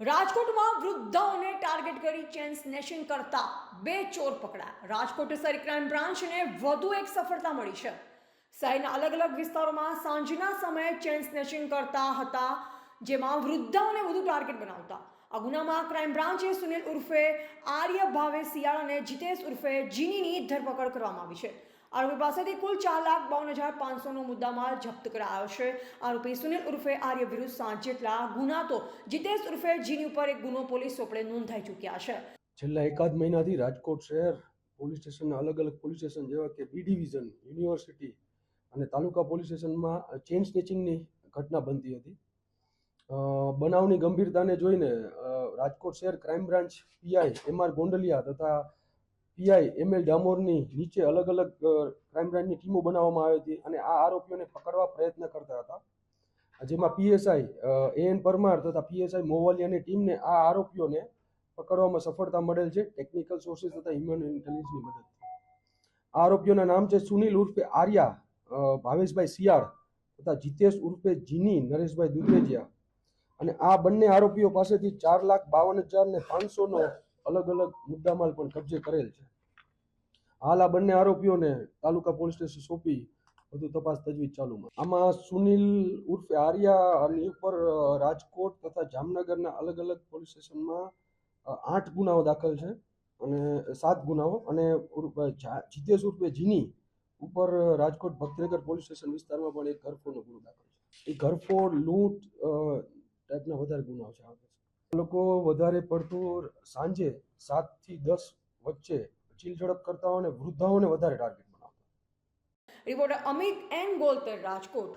રાજકોટમાં વૃદ્ધાઓને ટાર્ગેટ કરી ચેન સ્નેશિંગ કરતા બે ચોર પકડાયા. રાજકોટ શહેર ક્રાઇમ બ્રાન્ચને વધુ એક સફળતા મળી છે. શહેરના અલગ અલગ વિસ્તારોમાં સાંજના સમયે ચેન સ્નેશિંગ કરતા હતા, જેમાં વૃદ્ધાઓને વધુ ટાર્ગેટ બનાવતા. આ ગુનામાં ક્રાઇમ બ્રાન્ચે સુનિલ ઉર્ફે આર્ય ભાવે શિયાળ અને જીતેશ ઉર્ફે જીનીની ધરપકડ કરવામાં આવી છે. આરોપી પાસેથી કુલ ચાર લાખ બાવન હજાર પાંચસોનો મુદ્દામાલ જપ્ત કરાયો છે. આરોપી સુનિલ ઉર્ફે આર્ય વિરુદ્ધ સાત જેટલા ગુના તો જીતેશ ઉર્ફે જીની ઉપર એક ગુનો પોલીસ સોપડે નોંધાઈ ચૂક્યા છે. છેલ્લા એકાદ મહિનાથી રાજકોટ શહેર પોલીસ સ્ટેશનના અલગ અલગ પોલીસ સ્ટેશન જેવા કે બી ડિવિઝન, યુનિવર્સિટી અને તાલુકા પોલીસ સ્ટેશનમાં ચેન સ્નેચિંગની ઘટના બનતી હતી. બનાવની ગંભીરતાને જોઈને રાજકોટ શહેર crime branch PI M R Gondaliya તથા પીઆઈ એમ એલ ડામોરની નીચે અલગ અલગ ક્રાઇમ બ્રાન્ચની ટીમો બનાવવામાં આવી હતી અને આ આરોપીઓને પકડવા પ્રયત્ન કરતા હતા. જેમાં પીએસઆઈ એન પરમાર તથા પીએસઆઈ મોવાલિયાની ટીમને આ આરોપીઓને પકડવામાં સફળતા મળેલ છે. ટેકનિકલ સોર્સિસ તથા હ્યુમન ઇન્ટેલિજન્સની મદદથી. આરોપીઓના નામ છે સુનિલ ઉર્ફે આર્યા ભાવેશભાઈ શિયાળ તથા જીતેશ ઉર્ફે જીની, નરેશભાઈ દુધરેજિયા. અને આ બંને આરોપીઓ પાસેથી ચાર લાખ બાવન હજાર ને પાંચસોનો અલગ અલગ મુદ્દામાલ પણ કબજે કરેલ છે. હાલ આ બંને આરોપીઓને તાલુકા પોલીસ સ્ટેશન સોંપી વધુ તપાસ તજવીજ ચાલુમાં. આમાં સુનિલ ઉર્ફે આર્યાની ઉપર રાજકોટ તથા જામનગરના અલગ અલગ પોલીસ સ્ટેશનમાં આઠ ગુનાઓ દાખલ છે અને સાત ગુનાઓ અને જીતેશ ઉર્ફે જીની ઉપર રાજકોટ ભક્તનગર પોલીસ સ્ટેશન વિસ્તારમાં પણ એક ઘરફોડનો ગુનો દાખલ છે. એ ઘરફોડ, લૂંટ ટાઈપના વધારે ગુનાઓ છે. લોકો વધારે પડતું સાંજે સાતથી દસ વચ્ચે ચીલ ઝડપ કરતા અને વૃદ્ધાઓને વધારે ટાર્ગેટ બનાવતા રિપોર્ટર અમિત એન ગોલતર, રાજકોટ.